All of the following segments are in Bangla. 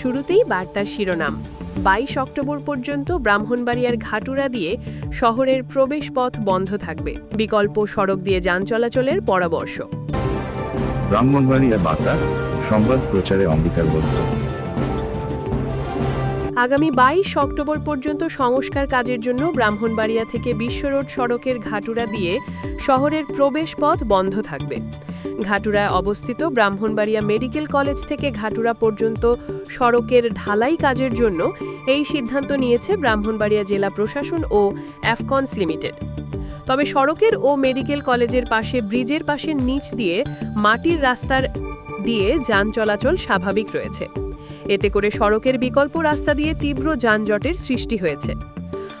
শুরুতেই বার্তার শিরোনাম। বাইশ অক্টোবর পর্যন্ত ব্রাহ্মণবাড়িয়ার ঘাটুরা দিয়ে শহরের প্রবেশপথ বন্ধ থাকবে। বিকল্প সড়ক দিয়ে যান চলাচলের পরামর্শ। ব্রাহ্মণবাড়িয়া বার্তা সংবাদ প্রচারে অঙ্গীকারবদ্ধ। আগামী বাইশ অক্টোবর পর্যন্ত সংস্কার কাজের জন্য ব্রাহ্মণবাড়িয়া থেকে বিশ্বরোড সড়কের ঘাটুরা দিয়ে শহরের প্রবেশপথ বন্ধ থাকবে। ঘাটুরায় অবস্থিত ব্রাহ্মণবাড়িয়া মেডিকেল কলেজ থেকে ঘাটুরা পর্যন্ত সড়কের ঢালাই কাজের জন্য এই সিদ্ধান্ত নিয়েছে ব্রাহ্মণবাড়িয়া জেলা প্রশাসন ও অ্যাফকনস লিমিটেড। তবে সড়কের ও মেডিকেল কলেজের পাশে ব্রিজের পাশে নিচ দিয়ে মাটির রাস্তার দিয়ে যান চলাচল স্বাভাবিক রয়েছে। এতে করে সড়কের বিকল্প রাস্তা দিয়ে তীব্র যানজটের সৃষ্টি হয়েছে।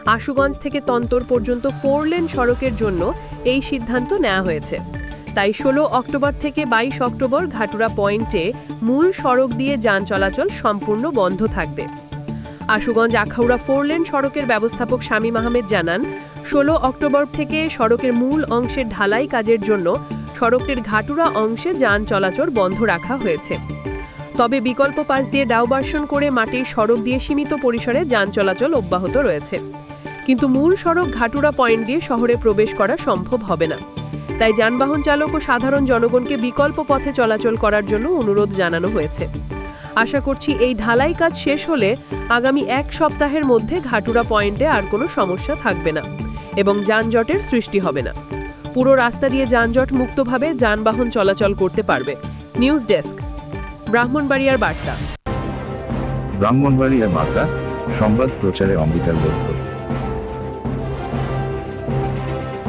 আশুগঞ্জ থেকে তন্তর পর্যন্ত ফোর লেন সড়কের জন্য এই সিদ্ধান্ত নেওয়া হয়েছে। তাই ষোলো অক্টোবর থেকে বাইশ অক্টোবর ঘাটুরা পয়েন্টে মূল সড়ক দিয়ে যান চলাচল সম্পূর্ণ বন্ধ থাকবে। আশুগঞ্জ আখাউড়া ফোর লেন সড়কের ব্যবস্থাপক শামীম আহমেদ জানান, ষোলো অক্টোবর থেকে সড়কের মূল অংশের ঢালাই কাজের জন্য সড়কটির ঘাটুরা অংশে যান চলাচল বন্ধ রাখা হয়েছে। তবে বিকল্প পাশ দিয়ে ডাউবার্সন করে মাটির সড়ক দিয়ে সীমিত পরিসরে যান চলাচল অব্যাহত রয়েছে। কিন্তু মূল সড়ক ঘাটুরা পয়েন্ট দিয়ে শহরে প্রবেশ করা সম্ভব হবে না। তাই যানবাহন চালক ও সাধারণ জনগণকে বিকল্প পথে চলাচল করার জন্য অনুরোধ জানানো হয়েছে। আশা করছি এই ঢালাই কাজ শেষ হলে আগামী এক সপ্তাহের মধ্যে ঘাটুরা পয়েন্টে আর কোনো সমস্যা থাকবে না এবং যানজটের সৃষ্টি হবে না। পুরো রাস্তা দিয়ে যানজট মুক্তভাবে যানবাহন চলাচল করতে পারবে। নিউজ ডেস্ক, ব্রাহ্মণবাড়িয়ার বার্তা। ব্রাহ্মণবাড়িয়া বার্তা, সংবাদ প্রচারে অমৃতার অঙ্গীকারবদ্ধ